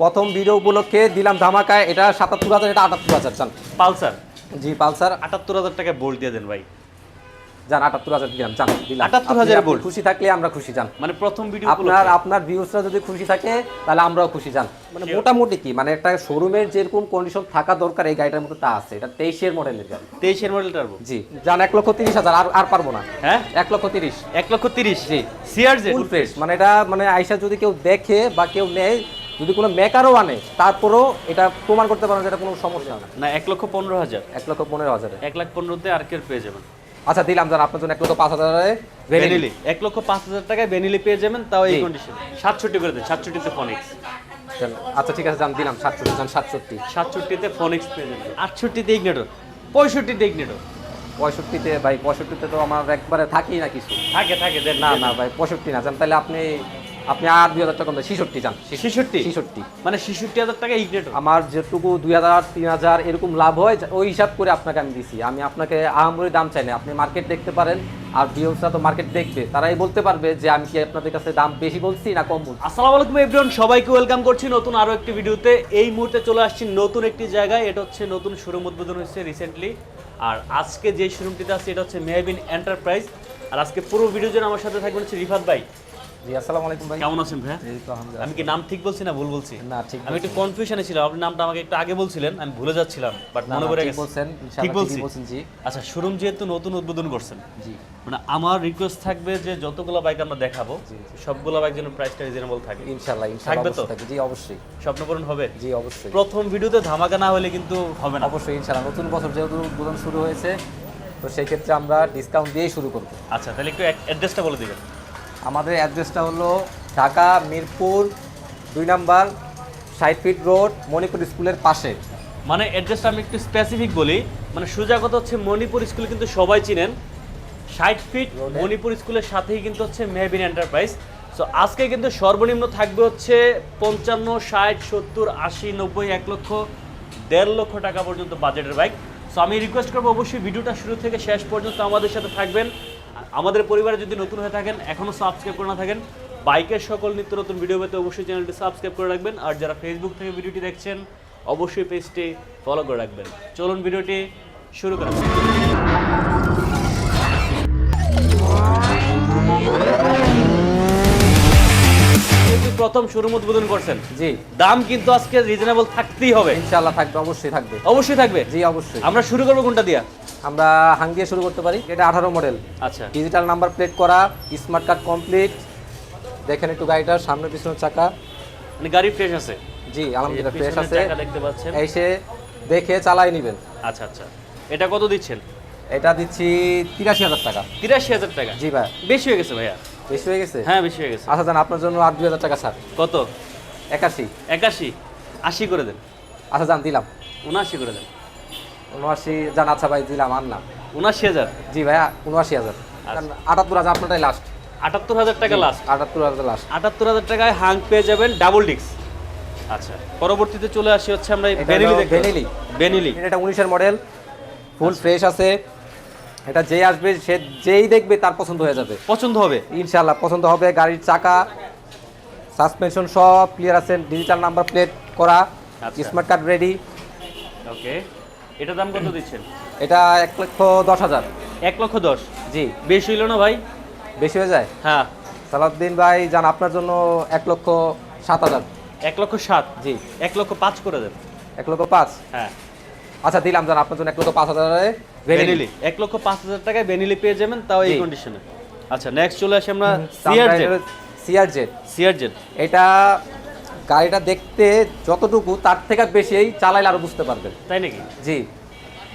প্রথম ভিডিও উপলক্ষে দিলাম ধামাকায় এটা সাতাত্তর হাজার এটা আটাত্তর হাজার যান পালসার? জি পালসার। আটাত্তর হাজার টাকা বোল্ট দিয়ে দেন ভাই। যান আটাত্তর হাজার দিলাম যান দিলাম। 78,000 আপনি- আপনি খুশি থাকলে আমরা খুশি যান। মানে প্রথম ভিডিও আপনার আপনার ভিউসরা যদি খুশি থাকে তাহলে আমরাও খুশি যান। মানে মোটামুটি কি মানে একটা শোরুমের যেরকম কন্ডিশন থাকা দরকার এই গাড়িটার মধ্যে তা আছে। এটা তেইশের মডেলের গাড়ি। তেইশের মডেল টার্বো জি যান এক লক্ষ তিরিশ হাজার আর আর পারব না। হ্যাঁ? এক লক্ষ তিরিশ। এক লক্ষ তিরিশ? জি। সিআরজে ফুল ফ্রেশ মানে এটা মানে আইসা যদি কেউ দেখে বা কেউ নেয় যদি কোনো মেকারও আনে তারপরেও এটা প্রমাণ করতে পারেন যে এটা কোনো সমস্যা না। না এক লক্ষ পনেরো হাজার। এক লক্ষ পনেরো হাজারে। এক লাখ পনেরোতে আর কেউ পেয়ে যাবেন। আচ্ছা দিলাম যান আপনার জন্য এক লক্ষ পাঁচ হাজারে বেনিলি এক লক্ষ পাঁচ হাজার টাকায় বেনিলি পেয়ে যাবেন তাও এই কন্ডিশন সাতষট্টি করে দেন সাতষট্টিতে ফনিক্স আচ্ছা ঠিক আছে যান দিলাম সাতষট্টি যান সাতষট্টি। সাতষট্টিতে ফনিক্স পেয়ে যাবেন। আটষট্টিতে ইগনেটর পঁয়ষট্টিতে ইগনেটর পঁয়ষট্টিতে ভাই পঁয়ষট্টিতে তো আমার একবারে থাকেই না কিছু। থাকে থাকে দেন না না ভাই পঁয়ষট্টি না যান তাহলে আপনি আপনি আর দুই হাজার টাকা ছিষট্টি যান ছেষট্টি। ছিষট্টি? মানে ছেষট্টি হাজার টাকা ইগনেটর আমার যেটুকু দুই হাজার তিন হাজার এরকম লাভ হয় ওই হিসাব করে আপনাকে আমি দিছি। আমি আপনাকে আহামরি দাম চাই না। আপনি মার্কেট দেখতে পারেন আর ভিউসরা তো মার্কেট দেখবে। তারাই বলতে পারবে যে আমি কি আপনাদের কাছে দাম বেশি বলছি না কম বলছি। আসসালামু আলাইকুম এভরিওয়ান সবাইকে ওয়েলকাম করছি নতুন আরও একটি ভিডিওতে। এই মুহূর্তে চলে আসছি নতুন একটি জায়গায়। এটা হচ্ছে নতুন শোরুম উদ্বোধন হয়েছে রিসেন্টলি আর আজকে যে শোরুমটিতে আছে এটা হচ্ছে মেহবিন এন্টারপ্রাইজ আর আজকে পুরো ভিডিও জন্য আমার সাথে থাকবেন হচ্ছে রিফাত ভাই। জি আসসালামু আলাইকুম ভাই। কেমন আছেন ভাই এই তো আলহামদুলিল্লাহ। আমি কি নাম ঠিক বলছি না ভুল বলছি? না ঠিক আমি একটু কনফিউশনে ছিলাম আপনি নামটা আমাকে একটু আগে বলছিলেন আমি ভুলে যাচ্ছিলাম বাট মনে পড়ে গেছে। বলছেন ঠিক বলছেন জি। আচ্ছা শোরুম যেহেতু নতুন উদ্বোধন করছেন জি। মানে আমার রিকোয়েস্ট থাকবে যে যতগুলো বাইক আমরা দেখাবো সবগুলো বাইক যেন প্রাইসটা রিজনেবল থাকে। ইনশাআল্লাহ ইনশাআল্লাহ থাকবে তো? জি অবশ্যই। স্বপ্নপূরণ হবে? জি অবশ্যই। প্রথম ভিডিওতে ধামাকা না হলে কিন্তু হবে না। অবশ্যই ইনশাআল্লাহ নতুন বছর যেহেতু উদ্বোধন শুরু হয়েছে তো সেই ক্ষেত্রে আমরা ডিসকাউন্ট দিয়েই শুরু করব। আচ্ছা তাহলে একটু অ্যাড্রেসটা বলে দিবেন। আমাদের অ্যাড্রেসটা হলো ঢাকা মিরপুর দুই নাম্বার ষাট ফিট রোড মণিপুর স্কুলের পাশে। মানে অ্যাড্রেসটা আমি একটু স্পেসিফিক বলি। মানে সোজা কথা হচ্ছে মণিপুর স্কুল কিন্তু সবাই চিনেন। ষাট ফিট মণিপুর স্কুলের সাথেই কিন্তু হচ্ছে মেহবিন এন্টারপ্রাইজ সো আজকে কিন্তু সর্বনিম্ন থাকবে হচ্ছে পঞ্চান্ন ষাট সত্তর আশি নব্বই এক লক্ষ দেড় লক্ষ টাকা পর্যন্ত বাজেটের বাইক সো আমি রিকোয়েস্ট করব অবশ্যই ভিডিওটা শুরু থেকে শেষ পর্যন্ত আমাদের সাথে থাকবেন। আমাদের পরিবারে যদি নতুন হয়ে থাকেন এখনও সাবস্ক্রাইব করে না থাকেন বাইকের সকল নিত্য নতুন ভিডিও পেতে অবশ্যই চ্যানেলটি সাবস্ক্রাইব করে রাখবেন। আর যারা ফেসবুক থেকে ভিডিওটি দেখছেন, অবশ্যই পেজটি ফলো করে রাখবেন। চলুন ভিডিওটি শুরু করা প্রথম শোরুম উদ্বোধন করছেন। জি। দাম কিন্তু আজকে রিজনেবল থাকতেই হবে। ইনশাআল্লাহ থাকবে অবশ্যই থাকবে। অবশ্যই থাকবে? জি অবশ্যই। আমরা শুরু করব কোনটা দিয়া? আমরা হাং দিয়ে শুরু করতে পারি। এটা আঠারো মডেল আচ্ছা। ডিজিটাল নাম্বার প্লেট করা স্মার্ট কার্ড কমপ্লিট দেখেন একটু গাড়িটা সামনে পিছনের চাকা। মানে গাড়ি ফ্রেশ আছে? জি আলহামদুলিল্লাহ ফ্রেশ আছে। চাকা দেখতে পাচ্ছেন। এসে দেখে চালাই নেবেন। আচ্ছা আচ্ছা। এটা কত দিচ্ছেন? এটা দিচ্ছি তিরাশি হাজার টাকা। তিরাশি হাজার টাকা। জি ভাই। বেশি হয়ে গেছে ভাইয়া? বেশি হয়ে গেছে? হ্যাঁ বেশি হয়ে গেছে। আচ্ছা জান আপনার জন্য আর দুই হাজার টাকা স্যার। কত? একাশি। একাশি? আশি করে দেন। আচ্ছা জান দিলাম। উনআশি করে দেন। উনআশি জান আচ্ছা ভাই দিলাম না। উনআশি হাজার? জি ভাইয়া উনআশি হাজার। আটাত্তর হাজার আপনারটাই লাস্ট আটাত্তর হাজার টাকা লাস্ট আটাত্তর হাজার লাস্ট আটাত্তর হাজার টাকায় হাং পেয়ে যাবেন ডাবল ডিক্স আচ্ছা পরবর্তীতে চলে আসি হচ্ছে আমরা বেনিলি বেনিলি। বেনিলি এটা উনিশের মডেল ফুল ফ্রেশ আছে। এটা যে আসবে সে যেই দেখবে তার পছন্দ হয়ে যাবে। পছন্দ হবে? ইনশাল্লাহ পছন্দ হবে। গাড়ির চাকা সাসপেনশন সব ক্লিয়ার আছে। ডিজিটাল নাম্বার প্লেট করা। স্মার্ট কার্ড রেডি ওকে এটা দাম কত দিচ্ছেন? এটা এক লক্ষ দশ হাজার। এক লক্ষ দশ? জি। বেশি হইল না ভাই? বেশি হয়ে যায়? হ্যাঁ। সালাউদ্দিন ভাই যান আপনার জন্য এক লক্ষ সাত হাজার। এক লক্ষ সাত? জি। এক লক্ষ পাঁচ করে দেন। এক লক্ষ পাঁচ? হ্যাঁ। আচ্ছা দিলাম যান আপনার জন্য এক লক্ষ পাঁচ হাজারে। বেনিলি এক লক্ষ পাঁচ হাজার টাকায় বেনিলি পেয়ে যাবেন তাও এই কন্ডিশনে আচ্ছা নেক্সট চলে আসি আমরা সিআরজেড সিআরজেড সিআরজেড এটা গাড়িটা দেখতে যতটুকু তার থেকে বেশি চালাইলে আরও বুঝতে পারবেন। তাই নাকি? জি।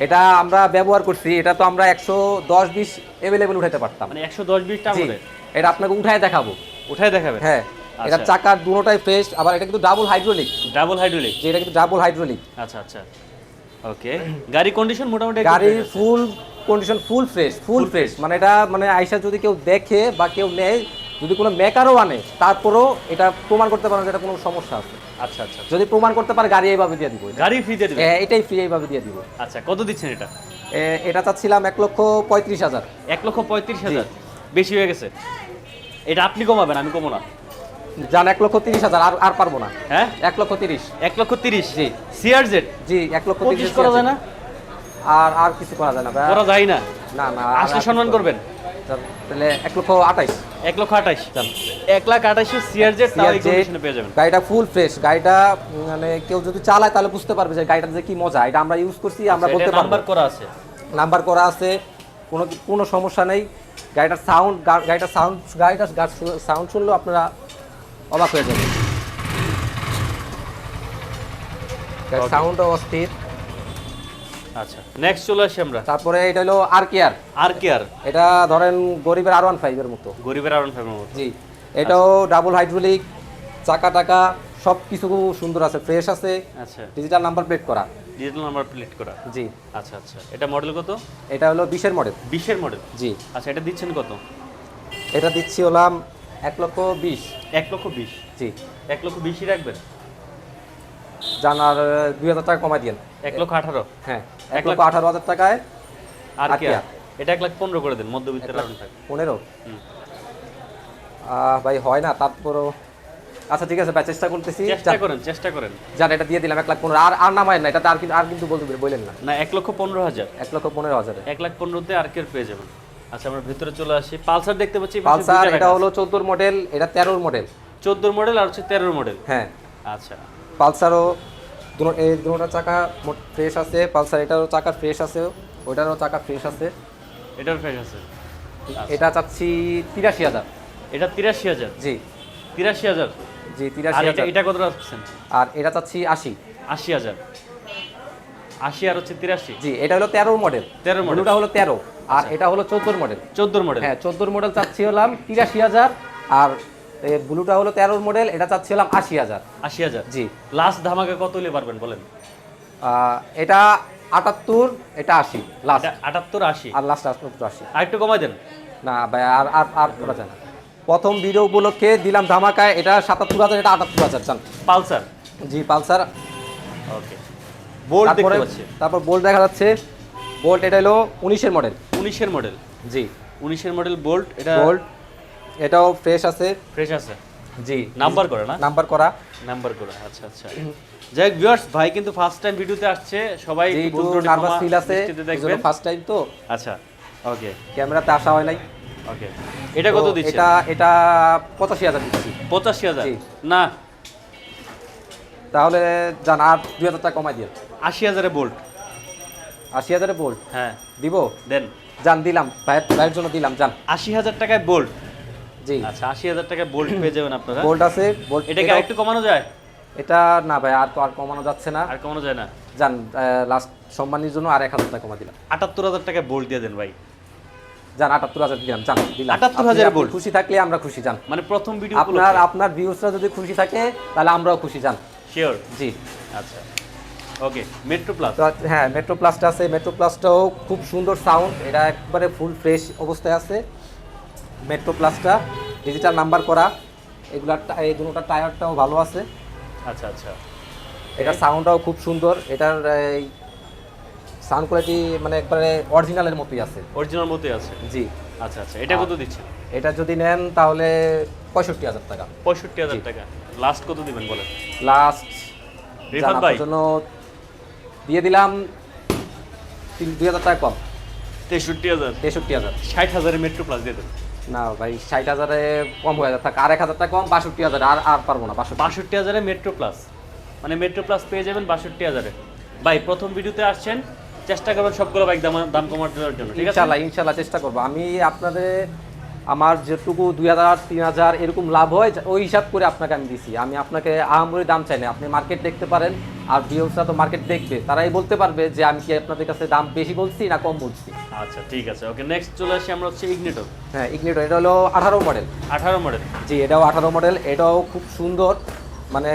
এটা আমরা ব্যবহার করছি এটা তো আমরা একশো দশ বিশ অ্যাভেলেবেল উঠাতে পারতাম। মানে একশো দশ বিশটা এটা আপনাকে উঠায় দেখাবো। উঠাই দেখাবেন? হ্যাঁ। এটা আচ্ছা। চাকার দুটোটাই ফ্রেশ আবার এটা কিন্তু ডাবল হাইড্রোলিক ডাবল হাইড্রোলিক এটা কিন্তু ডাবল হাইড্রোলিক আচ্ছা আচ্ছা। ওকে গাড়ি কন্ডিশন মোটামুটি আছে। Full condition full fresh full fresh মানে এটা মানে আইসা যদি কেউ দেখে বা কেউ নেয় যদি কোনো মেকারও আনে তারপরেও এটা প্রমাণ করতে পারে যে এটা কোনো সমস্যা আছে। আচ্ছা আচ্ছা যদি প্রমাণ করতে পারে গাড়ি এইভাবে দিয়ে দিব গাড়ি ফ্রিতে দিবেন এটাই ফ্রি এইভাবে দিয়ে দিব। আচ্ছা কত দিচ্ছেন এটা? এটা চাচ্ছিলাম এক লক্ষ পঁয়ত্রিশ হাজার। এক লক্ষ পঁয়ত্রিশ হাজার। বেশি হয়ে গেছে। এটা আপনি কমাবেন আমি কমো না। যান এক লক্ষ তিরিশ হাজার আর আর পারব না। হ্যাঁ? এক লক্ষ তিরিশ। এক লক্ষ তিরিশ? জি। সিআরজেড জি এক লক্ষ তিরিশ করা যায় না? আর আর কিছু করা যায় না করা যায় না? না না আসলে সম্মান করবেন? তাহলে এক লক্ষ আঠাইশ। এক লক্ষ আঠাশ এক লাখ তাও এই কন্ডিশনে পেয়ে যাবেন। গাড়িটা ফুল ফ্রেশ গাড়িটা মানে কেউ যদি চালায় তাহলে বুঝতে পারবে যে গাড়িটা যে কি মজা। এটা আমরা ইউজ করছি আমরা বলতে পারব নাম্বার করা আছে। নাম্বার করা আছে। কোনো কোনো সমস্যা নেই। গাড়িটার সাউন্ড গাড়িটার সাউন্ড গাড়িটার সাউন্ড শুনলেও আপনারা অবাক হয়ে যাবে। Okay. অস্থির আচ্ছা নেক্সট চলে আসি আমরা। তারপরে এটা হলো আর কেয়ার আর কেয়ার এটা ধরেন গরিবের আর ওয়ান ফাইভের মতো। গরিবের আরন ফ্যামিলির মতো। জি এটাও ডাবল হাইড্রোলিক চাকা টাকা সব কিছু সুন্দর আছে ফ্রেশ আছে। আচ্ছা। ডিজিটাল নাম্বার প্লেট করা। ডিজিটাল নাম্বার প্লেট করা। জি। আচ্ছা আচ্ছা। এটা মডেল কত? এটা হলো বিশের মডেল বিশের মডেল জি। আচ্ছা এটা দিচ্ছেন কত? এটা দিচ্ছি হলাম এক লক্ষ বিশ। এক লক্ষ বিশ? জি। এক লক্ষ বিশই রাখবেন? জানার দুই হাজার টাকা কমাই দিয়েন। এক লক্ষ আঠারো? হ্যাঁ এক লক্ষ আঠারো হাজার টাকায় আর কি এটা এক লাখ পনেরো করে দেন মধ্যবিত্তের পনেরো? ভাই হয় না তারপরও আচ্ছা ঠিক আছে ভাই চেষ্টা করতেছি। চেষ্টা করেন চেষ্টা করেন। যান এটা দিয়ে দিলাম এক লাখ পনেরো। আর আর নামায় না এটা আর কিন্তু আর কিন্তু বলতে বললেন না। না এক লক্ষ পনেরো হাজার। এক লক্ষ পনেরো হাজারে। এক লাখ পনেরোতে আর কেয়ার পেয়ে যাবেন? আচ্ছা আমরা ভিতরে চলে আসি। পালসার দেখতে পাচ্ছি পালসার এটা হলো চোদ্দোর মডেল এটা তেরোর মডেল চোদ্দোর মডেল আর হচ্ছে তেরোর মডেল হ্যাঁ। আচ্ছা। পালসারও দুনো- এই দুটোটা চাকা ফ্রেশ আছে পালসার এটারও চাকা ফ্রেশ আছে ওইটারও চাকা ফ্রেশ আছে। এটার ফ্রেশ আছে। এটা চাচ্ছি তিরাশি হাজার। এটা তিরাশি হাজার? জি। তিরাশি হাজার? জি আর তিরাশি এটা হাজার। এটা কত রাখছেন আর এটা চাচ্ছি আশি। আশি হাজার আশি আর হচ্ছে তিরাশি? জি এটা হলো তেরোর মডেল 13 model। ব্লুটা হলো তেরো আর এটা হলো চোদ্দোর মডেল চোদ্দোর মডেল হ্যাঁ চোদ্দোর মডেল চাচ্ছি হলাম তিরাশি হাজার আর এ ব্লুটা হলো তেরোর মডেল এটা চাচ্ছি হলাম আশি হাজার। আশি হাজার? জি। লাস্ট ধামাকা কত হলে পারবেন বলেন? এটা আটাত্তর এটা আশি লাস্ট এটা আটাত্তর আশি? আর লাস্ট আটাত্তর আশি। আর একটু কমাই দেন। না ভাই আর আর আর করা যায় না। প্রথম ভিডিও উপলক্ষে দিলাম ধামাকায় এটা সাতাত্তর হাজার এটা আটাত্তর হাজার চান পালসার? জি পালসার। ওকে বোল্ট দেখতে তারপরে পাচ্ছি। তারপর বোল্ট দেখা যাচ্ছে। বোল্ট এটা হলো উনিশের মডেল উনিশের মডেল জি। উনিশের মডেল বোল্ট এটা বোল্ট এটাও ফ্রেশ আছে। ফ্রেশ আছে? জি। নাম্বার করে না? নাম্বার করা। নাম্বার করে আচ্ছা আচ্ছা। যাই হোক ভিউয়ার্স ভাই কিন্তু ফার্স্ট টাইম ভিডিওতে আসছে। সবাই একটু নার্ভাস ফিল আছে। দেখবেন। ফার্স্ট টাইম তো। আচ্ছা ওকে ক্যামেরাতে আসা হয় নাই। ওকে এটা কত দিচ্ছে এটা এটা পঁচাশি হাজার দিচ্ছি। পঁচাশি হাজার? জি। না। তাহলে জান আর দুই হাজার টাকা কমাই দিয়ে। আশি হাজারে বোল্ট। আশি হাজারে বোল্ট? হ্যাঁ। দিব? দেন। জান দিলাম। ভাইয়ের ভাইয়ের জন্য দিলাম জান আশি হাজার টাকায় বোল্ট। জি। আচ্ছা আশি হাজার টাকায় বোল্ট পেয়ে যাবেন আপনারা। বোল্ট আছে বোল্ট এটাকে আরেকটু কমানো যায়? এটা না ভাই আর তো আর কমানো যাচ্ছে না। আর কমানো যায় না। জান লাস্ট সম্মানের জন্য আর এক হাজার টাকা কমা দিলাম। আটাত্তর হাজার টাকায় বোল্ট দিয়ে দেন ভাই। জান আটাত্তর হাজার দিলাম জান দিলাম। 78,000 আপনি- আপনি bolt? খুশি থাকলে আমরা খুশি জান মানে প্রথম ভিডিও আপনার আপনার ভিউসরা যদি খুশি থাকে তাহলে আমরাও খুশি যান। শিওর জি। আচ্ছা। ওকে মেট্রো প্লাস হ্যাঁ মেট্রো প্লাসটা আছে। মেট্রো প্লাসটাও খুব সুন্দর সাউন্ড এটা একবারে ফুল ফ্রেশ অবস্থায় আছে। মেট্রো প্লাসটা ডিজিটাল নাম্বার করা। এগুলার এই দুটোটা টায়ারটাও ভালো আছে। আচ্ছা আচ্ছা। এটার সাউন্ডটাও খুব সুন্দর। এটার এই সাউন্ড কোয়ালিটি মানে একবারে অরিজিনালের মতোই আছে। অরিজিনাল মতোই আছে? জি। আচ্ছা আচ্ছা। এটা কত দিচ্ছেন? এটা যদি নেন তাহলে পঁয়ষট্টি হাজার টাকা। পঁয়ষট্টি হাজার টাকা। লাস্ট কত দিবেন বলেন? লাস্ট রিফাত ভাই। জন্য দিয়ে দিলাম দুই হাজার টাকা কম। তেষট্টি হাজার। তেষট্টি হাজার। ষাট হাজারের মেট্রো প্লাস দিয়ে দেবেন না ভাই ষাট হাজারে কম হয়ে যাবে আর এক হাজার টাকা কম বাষট্টি হাজার। আর আর পারব না বাষট্টি। বাষট্টি হাজারে মেট্রো প্লাস মানে মেট্রো প্লাস পেয়ে যাবেন বাষট্টি হাজারে। ভাই প্রথম ভিডিওতে আসছেন চেষ্টা করবেন সবগুলো বাইক দাম দাম কমার জন্য ঠিক আছে? ইনশাল্লাহ ইনশাল্লাহ চেষ্টা করব। আমি আপনাদের আমার যেটুকু দুই হাজার তিন হাজার এরকম লাভ হয় ওই হিসাব করে আপনাকে আমি দিছি। আমি আপনাকে আহামরি দাম চাই না। আপনি মার্কেট দেখতে পারেন আর ভিউসরা তো মার্কেট দেখবে। তারাই বলতে পারবে যে আমি কি আপনাদের কাছে দাম বেশি বলছি না কম বলছি। আচ্ছা ঠিক আছে। ওকে নেক্সট চলে আসি আমরা হচ্ছে ইগনিটর হ্যাঁ ইগনিটো এটা হলো আঠারো মডেল আঠারো মডেল জি এটাও আঠারো মডেল এটাও খুব সুন্দর। মানে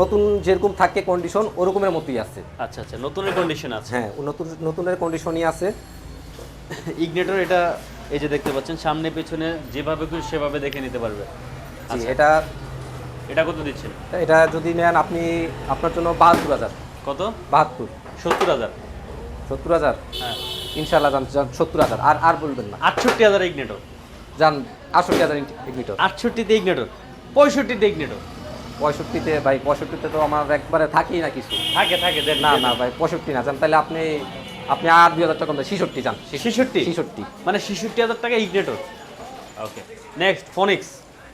নতুন যেরকম থাকে কন্ডিশন ওরকমের মতোই আছে। আচ্ছা আচ্ছা নতুনের কন্ডিশন আছে। হ্যাঁ নতুন নতুনের কন্ডিশনই আছে। ইগনিটর এটা এই যে দেখতে পাচ্ছেন সামনে পেছনে যেভাবে খুশি সেভাবে দেখে নিতে পারবে। আচ্ছা। এটা এটা কত দিচ্ছেন? এটা যদি নেন আপনি আপনার জন্য বাহাত্তর হাজার। কত? বাহাত্তর। সত্তর হাজার। সত্তর হাজার? হ্যাঁ। ইনশাল্লাহ যান যান সত্তর হাজার। আর আর বলবেন না। আটষট্টি হাজার ইগনেটর। যান আটষট্টি হাজার ইগনিটর। আটষট্টিতে ইগনিটর। পঁয়ষট্টিতে ইগনেটর। পঁয়ষট্টিতে ভাই পঁয়ষট্টিতে তো আমার একবারে থাকেই না কিছু। থাকে থাকে যে না না ভাই পঁয়ষট্টি না। যান তাহলে আপনি আপনি আর দুই হাজার টাকা ছিষট্টি যান ছেষট্টি? ছিষট্টি। মানে ছেষট্টি হাজার টাকা igniter. Okay next Phoenix.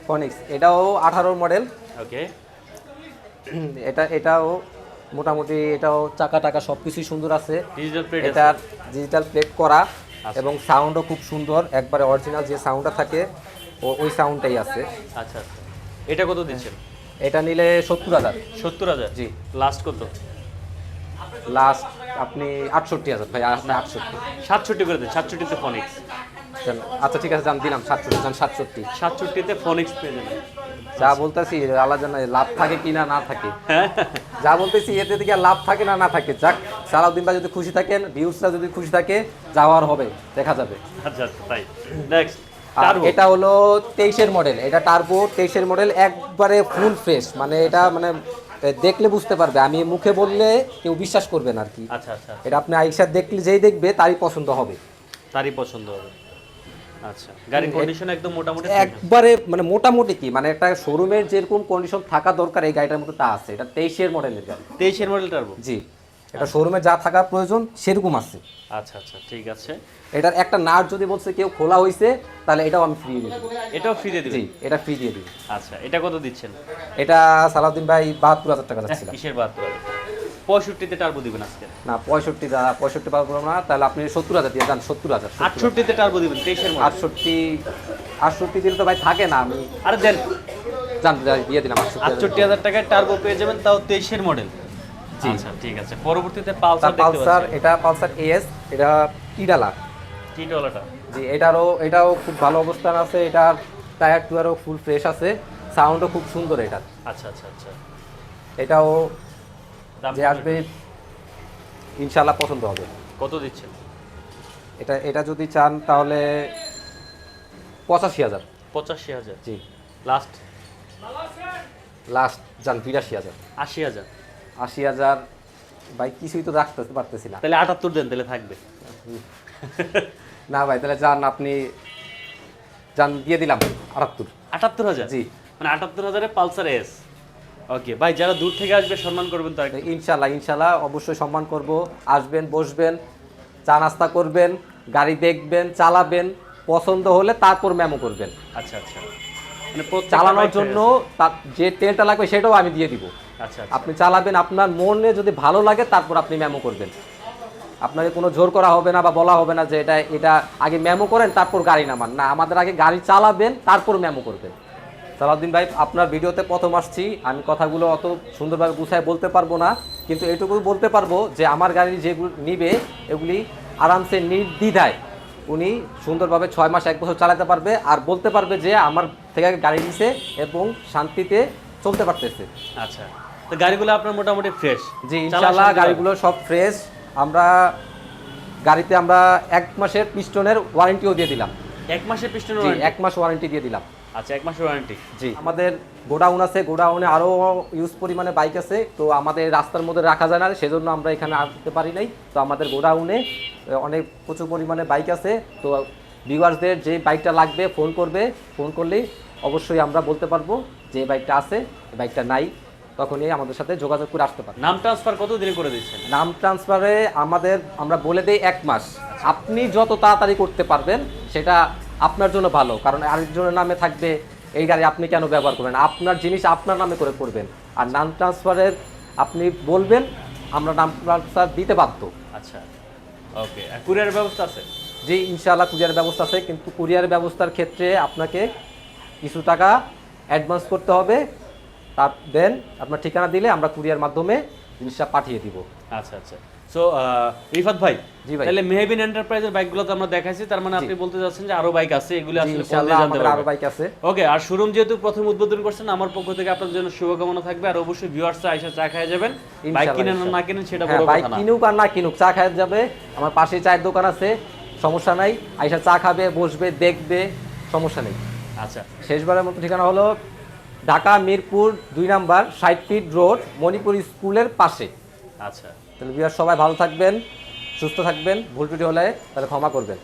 Phoenix. এটাও আঠারোর মডেল। ওকে। এটা এটাও মোটামুটি এটাও চাকা টাকা সব কিছুই সুন্দর আছে। ডিজিটাল প্লেট এটার ডিজিটাল প্লেট করা আচ্ছা। এবং সাউন্ডও খুব সুন্দর। একবারে অরিজিনাল যে সাউন্ডটা থাকে ওই সাউন্ডটাই আছে। আচ্ছা আচ্ছা। এটা কত দিচ্ছেন? এটা নিলে সত্তর হাজার। সত্তর হাজার? জি। লাস্ট কত? লাস্ট আপনি আটষট্টি হাজার ভাই আপনি আটষট্টি। সাতষট্টি করে দেন সাতষট্টিতে ফোনিক্স আচ্ছা ঠিক আছে যান দিলাম সাতষট্টি সাতষট্টি। সাতষট্টিতে ফোনিক্স পেয়ে যাবেন। যা বলতেছি আল্লাহ জানা লাভ থাকে কি না না থাকে। যা বলতেছি এতে থেকে লাভ থাকে না না থাকে। যাক সালাউদ্দিন ভাই যদি খুশি থাকেন ভিউসরা যদি খুশি থাকে যাওয়ার হবে দেখা যাবে। আচ্ছা আচ্ছা তাই। নেক্সট আর এটা হলো তেইশের মডেল এটা টার্বো তেইশের মডেল একবারে ফুল ফ্রেশ মানে এটা মানে দেখলে বুঝতে পারবে। আমি মুখে বললে কেউ বিশ্বাস করবে না আর কি। আচ্ছা আচ্ছা। এটা আপনি আইসা দেখলে যেই দেখবে তারই পছন্দ হবে। তারই পছন্দ হবে। আচ্ছা গাড়ির কন্ডিশন একদম মোটামুটি একবারে মানে মোটামুটি কি? মানে একটা শোরুমের যেরকম কন্ডিশন থাকা দরকার এই গাড়িটার মধ্যে তা আছে। এটা তেইশের মডেলের গাড়ি। তেইশের মডেল টার্বো জি। এটা শোরুমে যা থাকার প্রয়োজন সেরকম আছে। আচ্ছা আচ্ছা ঠিক আছে। এটার একটা নাট যদি বলছে কেউ খোলা হয়েছে তাহলে এটাও আমি ফ্রি দিয়ে এটাও ফ্রি দিয়ে জি এটা ফ্রি দিয়ে দিই আচ্ছা এটা কত দিচ্ছেন? এটা সালাউদ্দিন ভাই বাহাত্তর হাজার টাকা কিসের বাহাত্তর পঁয়ষট্টিতে টার্বো দিবেন আজকে। না পঁয়ষট্টি দাদা পঁয়ষট্টি পাবো না তাহলে আপনি সত্তর হাজার দিয়ে যান সত্তর হাজার আটষট্টিতে টার্বো দিবেন তেইশের আটষট্টি আটষট্টি দিলে তো ভাই থাকে না আমি আরে দেন। যাই, দিয়ে দিলাম আটষট্টি হাজার। টাকায় টার্বো পেয়ে যাবেন তাও তেইশের মডেল। জি। আচ্ছা ঠিক আছে। পরবর্তীতে পালসার দেখতে পালসার এটা পালসার এস এটা ইডালা টি জি এটারও এটাও খুব ভালো অবস্থান আছে এটার টায়ার টুয়ারও ফুল ফ্রেশ আছে সাউন্ডও খুব সুন্দর এটা আচ্ছা আচ্ছা আচ্ছা। এটাও যে আসবে ইনশাল্লাহ পছন্দ হবে। কত দিচ্ছেন? এটা এটা যদি চান তাহলে পঁচাশি হাজার। পঁচাশি হাজার? জি। লাস্ট লাস্ট যান বিরাশি হাজার। আশি হাজার? আশি হাজার ভাই কিছুই তো রাখতে পারতেছি না। তাহলে আটাত্তর দেন তাহলে থাকবে। না ভাই তাহলে যান আপনি যান দিয়ে দিলাম আটাত্তর। আটাত্তর হাজার? জি। মানে আটাত্তর হাজারে পালসার এস? ওকে ভাই যারা দূর থেকে আসবে সম্মান করবেন তার ইনশাল্লাহ ইনশাল্লাহ অবশ্যই সম্মান করব। আসবেন বসবেন চা নাস্তা করবেন গাড়ি দেখবেন চালাবেন পছন্দ হলে তারপর মেমো করবেন। আচ্ছা আচ্ছা। মানে চালানোর জন্য তার যে তেলটা লাগবে সেটাও আমি দিয়ে দিব। আচ্ছা আচ্ছা। আপনি চালাবেন আপনার মনে যদি ভালো লাগে তারপর আপনি মেমো করবেন। আপনাকে কোনো জোর করা হবে না বা বলা হবে না যে এটা এটা আগে মেমো করেন তারপর গাড়ি নামান। না আমাদের আগে গাড়ি চালাবেন তারপর মেমো করবেন। সালাউদ্দিন ভাই আপনার ভিডিওতে প্রথম আসছি। আমি কথাগুলো অত সুন্দরভাবে গুছায় বলতে পারব না কিন্তু এটুকু বলতে পারব যে আমার গাড়ি যেগুলো নিবে এগুলি আরামসে নির্দ্বিধায় উনি সুন্দরভাবে ছয় মাস এক বছর চালাতে পারবে আর বলতে পারবে যে আমার থেকে গাড়ি নিছে এবং শান্তিতে চলতে পারতেছে। আচ্ছা তো গাড়িগুলো আপনার মোটামুটি ফ্রেশ জি ইনশাল্লাহ গাড়িগুলো সব ফ্রেশ আমরা গাড়িতে আমরা এক মাসের পিস্টনের ওয়ারেন্টিও দিয়ে দিলাম। এক মাসের পিস্টন জি এক মাস ওয়ারেন্টি দিয়ে দিলাম। আচ্ছা এক মাসের ওয়ারেন্টি জি। আমাদের গোডাউন আছে গোডাউনে আরও ইউজ পরিমাণে বাইক আছে তো আমাদের রাস্তার মধ্যে রাখা যায় না সেজন্য আমরা এখানে আসতে পারি নাই। তো আমাদের গোডাউনে অনেক প্রচুর পরিমাণে বাইক আছে তো ভিউয়ার্সদের যে বাইকটা লাগবে ফোন করবে ফোন করলেই অবশ্যই আমরা বলতে পারব যে বাইকটা আছে এই বাইকটা নাই তখনই আমাদের সাথে যোগাযোগ করে আসতে পারবে। নাম ট্রান্সফার কত দিনে করে দিচ্ছেন নাম ট্রান্সফারে আমাদের আমরা বলে দেই এক মাস। আপনি যত তাড়াতাড়ি করতে পারবেন সেটা আপনার জন্য ভালো কারণ আরেকজনের নামে থাকবে এই গাড়ি আপনি কেন ব্যবহার করবেন? আপনার জিনিস আপনার নামে করে করবেন। আর নাম ট্রান্সফারের আপনি বলবেন আমরা নাম ট্রান্সফার দিতে বাধ্য। আচ্ছা। ওকে কুরিয়ার ব্যবস্থা আছে? যে ইনশাআল্লাহ কুরিয়ার ব্যবস্থা আছে কিন্তু কুরিয়ার ব্যবস্থার ক্ষেত্রে আপনাকে কিছু টাকা অ্যাডভান্স করতে হবে। তার দেন আপনার ঠিকানা দিলে আমরা কুরিয়ার মাধ্যমে জিনিসটা পাঠিয়ে দিব। আচ্ছা আচ্ছা। সো রিফাত ভাই জি ভাই। তাহলে মেহবিন এন্টারপ্রাইজের বাইকগুলো তো আমরা দেখাইছি তার মানে আপনি বলতে যাচ্ছেন যে আরও বাইক আছে এগুলো আসলে জানতে আমাদের আরও বাইক আছে। ওকে আর শোরুম যেহেতু প্রথম উদ্বোধন করছেন আমার পক্ষ থেকে আপনার জন্য শুভকামনা থাকবে আর অবশ্যই ভিউয়ার্স আইসা চা খাই যাবেন। বাইক কিনেন না। কিনেন সেটা হ্যাঁ বড় বাইক কথা না। কিনুক আর না কিনুক চা খাওয়া যাবে। আমার পাশে চায়ের দোকান আছে সমস্যা নাই। আইসা চা খাবে বসবে দেখবে সমস্যা নেই। আচ্ছা। শেষবারের মতো ঠিকানা হলো ঢাকা মিরপুর দুই নাম্বার ষাট ফিট রোড মণিপুর স্কুলের পাশে। আচ্ছা। তাহলে বিয়ার সবাই ভালো থাকবেন সুস্থ থাকবেন ভুল টুটি হলে তাহলে ক্ষমা করবেন।